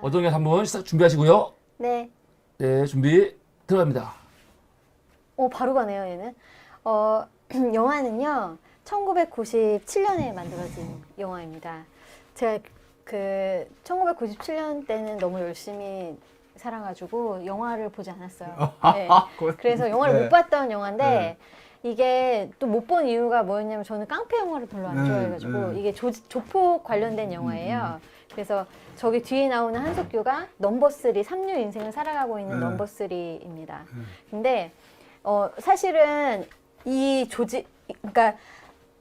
어정이 한번 시작 준비하시고요. 네. 네, 준비 들어갑니다. 오, 바로 가네요, 얘는. 어, 영화는요, 1997년에 만들어진 영화입니다. 제가 그 1997년 때는 너무 열심히 살아가지고 영화를 보지 않았어요. 네. 그래서 영화를 네. 못 봤던 영화인데 이게 또 못 본 이유가 뭐였냐면 저는 깡패 영화를 별로 안 네, 좋아해가지고 네. 이게 조, 조폭 관련된 영화예요. 그래서 저기 뒤에 나오는 한석규가 넘버 쓰리 삼류 인생을 살아가고 있는 네. 넘버 쓰리입니다 근데 어 사실은 이 조직 그러니까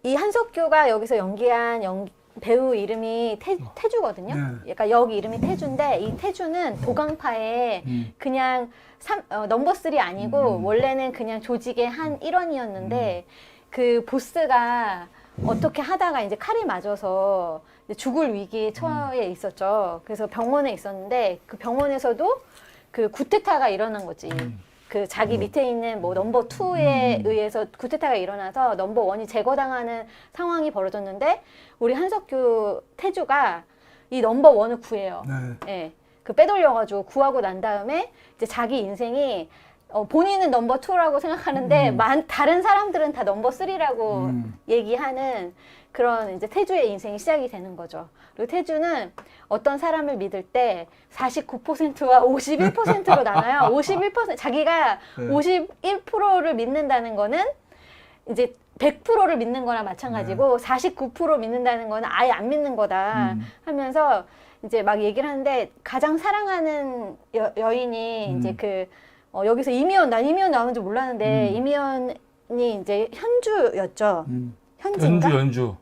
이 한석규가 여기서 연기한 연, 배우 이름이 태, 태주거든요. 네. 약간 여기 이름이 태주인데 이 태주는 도강파의 음. 그냥 삼, 어, 넘버 쓰리 아니고 음. 원래는 그냥 조직의 한 일원이었는데 그 보스가 어떻게 하다가 이제 칼이 맞아서 이제 죽을 위기에 처해 있었죠. 그래서 병원에 있었는데 그 병원에서도 그 구테타가 일어난 거지. 그 자기 밑에 있는 뭐 넘버 투에 의해서 구테타가 일어나서 넘버 원이 제거당하는 상황이 벌어졌는데 우리 한석규 태주가 이 넘버 원을 구해요. 네. 예. 그 빼돌려가지고 구하고 난 다음에 이제 자기 인생이 어, 본인은 넘버 투라고 생각하는데 만, 다른 사람들은 다 넘버 쓰리라고 음. 얘기하는 그런 이제 태주의 인생이 시작이 되는 거죠. 그리고 태주는 어떤 사람을 믿을 때 49%와 51%로 나눠요. 51% 자기가 네. 51%를 믿는다는 거는 이제 100%를 믿는 거나 마찬가지고 49% 믿는다는 거는 아예 안 믿는 거다 음. 하면서 이제 막 얘기를 하는데 가장 사랑하는 여, 여인이 음. 이제 그 어, 여기서 이미연 난 이미연 나오는지 몰랐는데 음. 이미연이 이제 현주였죠. 음. 현지인가? 연주, 연주.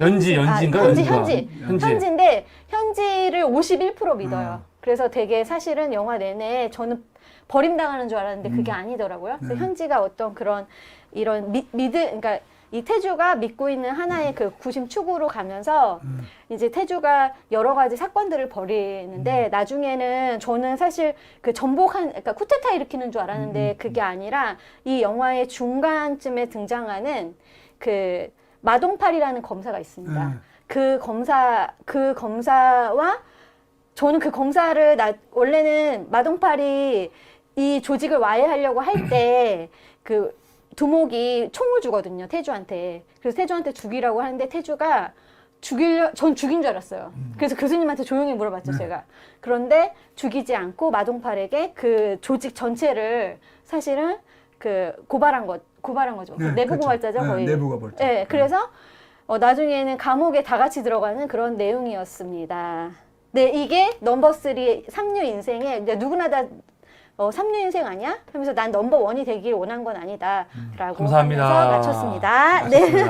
연지, 현지. 아, 연지인가? 현지, 연지가? 현지. 현지. 현지인데 현지를 51% 믿어요. 아. 그래서 되게 사실은 영화 내내 저는 버림당하는 줄 알았는데 그게 음. 아니더라고요. 그래서 네. 현지가 어떤 그런 이런 미, 믿음, 그러니까 이 태주가 믿고 있는 하나의 그 구심 축으로 가면서 음. 이제 태주가 여러 가지 사건들을 음. 벌이는데 나중에는 저는 사실 그 전복한 그러니까 쿠데타 일으키는 줄 알았는데 음. 그게 아니라 이 영화의 중간쯤에 등장하는 그 마동팔이라는 검사가 있습니다. 네. 그 검사 그 검사와 저는 그 검사를 나 원래는 마동팔이 이 조직을 와해하려고 할 때그 두목이 총을 주거든요 태주한테 그래서 태주한테 죽이라고 하는데 태주가 죽이려 전 죽인 줄 알았어요 그래서 교수님한테 조용히 물어봤죠 네. 제가 그런데 죽이지 않고 마동팔에게 그 조직 전체를 사실은 그 고발한 것 고발한 거죠 네, 내부 그렇죠. 고발자죠 네, 거의 내부 고발자. 네, 그래서 어, 나중에는 감옥에 다 같이 들어가는 그런 내용이었습니다. 네, 이게 넘버 쓰리 삼류 인생에 이제 누구나 다 어, 삼류 인생 아니야? 하면서 난 넘버 원이 되길 원한 건 아니다라고 감사합니다. 하면서 마쳤습니다. 네. 네.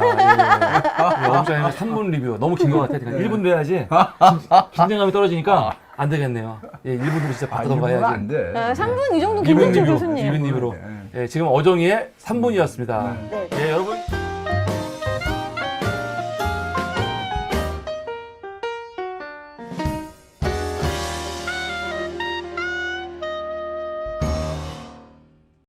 영업장님 3분 리뷰 너무 긴 것 같아. 그냥 1분 돼야지 긴장감이 떨어지니까 안 되겠네요. 예, 1분으로 진짜 아, 일부러 가야지. 안 돼. 어, 3분 이 정도 2분 괜찮죠, 리뷰, 교수님? 2분 리뷰로. 네. 예, 지금 어정이의 3분이었습니다. 네. 예,